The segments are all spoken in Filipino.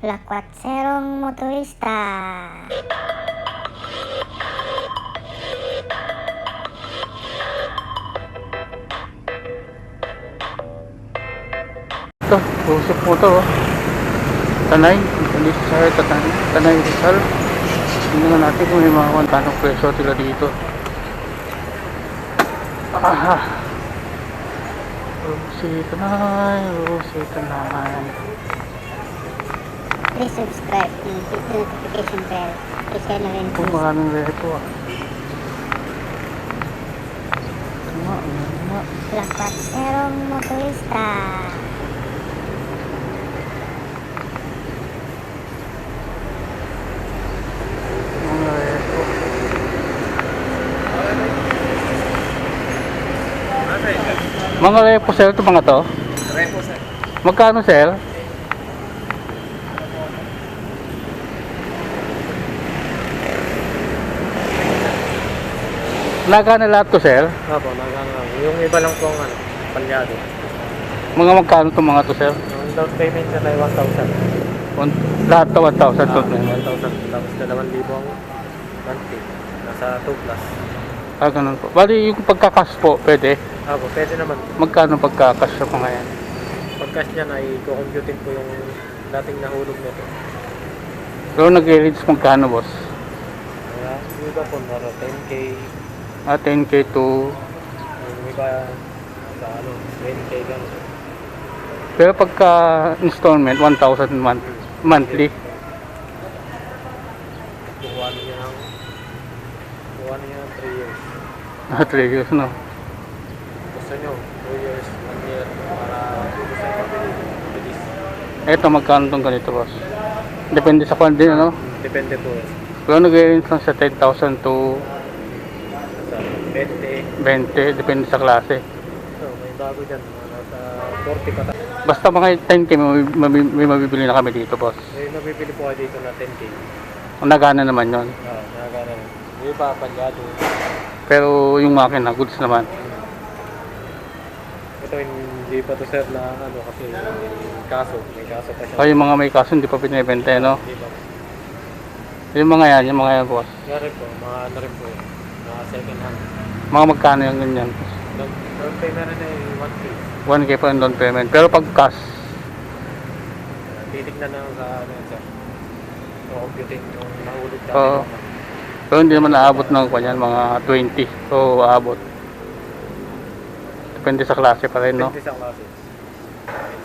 Lakwatserong motorista. Ito, usap po ito. Oh. Tanay, hindi sa Tanay, Tanay Rizal. Tingnan natin kung may mga kantanong preso sila dito. Aha. Rosie Tanay, Rosie Tanay. Please subscribe and hit the notification bell. I-share na rin po. Kung maraming reto ah. Tama, tama. Lakwatserong motorista. Mga reto. Mga repo sir, ito mga to? Repo, sir. Magkano sir? Laga na lahat to sir? Opo, magkano lang. Yung iba lang po ang ano, palyado. Mga magkano to mga to sir? Yung down payment na ay 1,000. One, lahat to 1,000 to. Ah, 1,000. Tapos 2,000 ang monthly. Nasa 2 plus. Ah, ganun po. Bali yung pagkakas po, pwede. Opo, pwede naman. Magkano pagkakas sa mga yan? Pag cash niyan ay kukumputin po yung dating nahulog nito. Pero nag-range magkano boss? Kaya yung iba po, nara 10k. Ah, 10k to... Yung iba sa ano, 20k gano'n. Pero pagka installment, 1,000 month, monthly. Kukuha niya ng kukuha niya ng 3 years. Ah, 3 years, no? Gusto nyo, 2 years, 1 year para gusto sa pabilis. Eto, magkano tong ganito boss? Depende sa kwan din, ano? Depende po. Pero nag-range lang sa 10,000 to 20. 20, depende sa klase. So, may bago dyan. Mga nasa 40 pa tayo. Basta mga 10k may, may, may mabibili na kami dito, boss. May mabibili po kayo dito na 10k. Ang nagana naman yon. Oo, nakagana. Yung iba, palyado. Pero yung makina, goods naman. Ito hindi pa to sir na ano kasi kaso. May kaso pa siya. O yung mga may kaso, hindi pa binibenta, no? Hindi pa. Yung mga yan, yung mga yan, boss. Kaya rin po, mga ano rin po yun. Mga second hand. Mga magkano yung ganyan. Doon, doon pay na ay 1k. 1k pa yung down payment. Pero pag cash, Titignan na sa ano yun sir. So, computing yung nahulog dati. Oo. pero hindi naman naabot ng kanyan, mga 20. So, aabot. Depende sa klase pa rin, no? Depende sa klase.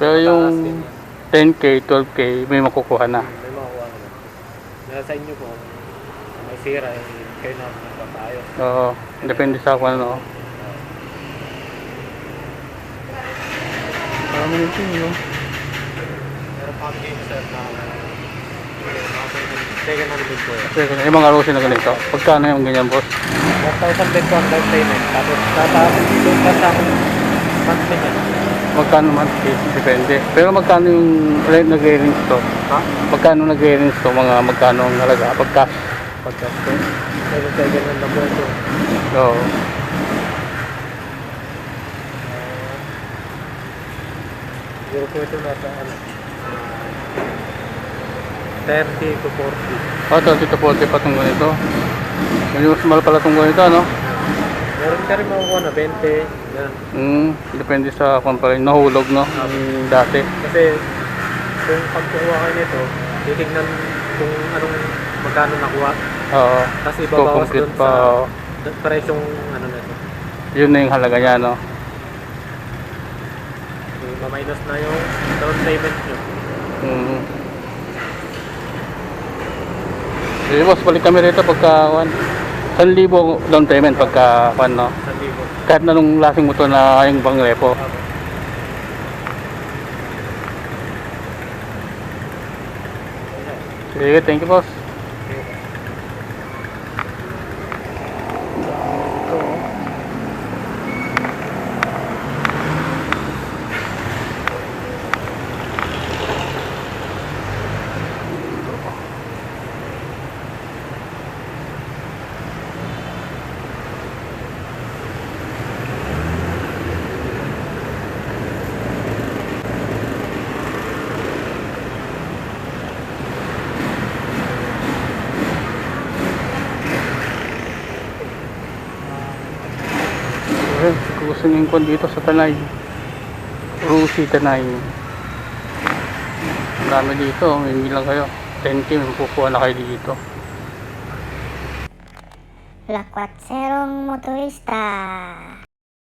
Pero yung yan. 10k, 12k, may makukuha na. May makuha ka na. Nasa inyo po, kung may sira, eh, kayo na magpapayos. Oo, depende sa kung ano. Marami nito, no? Meron pa kami dito sir na second hand po yan. Kasi yung mga rosy na ganito, pagkano yung ganyan, boss? 1,000 din po ang down payment. Tapos tatapos dito pa sa monthly niya. Magkano man, depende. Pero magkano yung nag-range to? Ha? Magkano nag-range to? Mga magkano ang halaga? Pag cash? Pagka po. Second second hand na po ito. Oo. Siguro po ito nasa ano. 30 to 40. Oh, 30 to 40 pa itong ganito. Medyo mas mahal pala itong ganito, ano? Meron ka rin makukuha na 20. Yan. Hmm, depende sa kung pa rin nahulog, no? Yung dati. Kasi kung pagkuha kayo nito, titignan kung anong magkano nakuha. Oo. Tapos ibabawas complete dun pa, sa oo. presyong ano na ito. Yun na yung halaga niya, no? So, ma-minus na yung down payment nyo. Hmm. Sige, boss, balik kami rito pagka, kwan, 1,000 down payment pagka, kwan, no? 1,000. Kahit na nung lasing mo to na yung bang repo. Apo. Sige, thank you, boss. Ayun, kusingin ko dito sa Tanay. Rusi Tanay. Ang dami dito, may lang kayo. 10k, may pupuha na kayo dito. Lakwatserong motorista.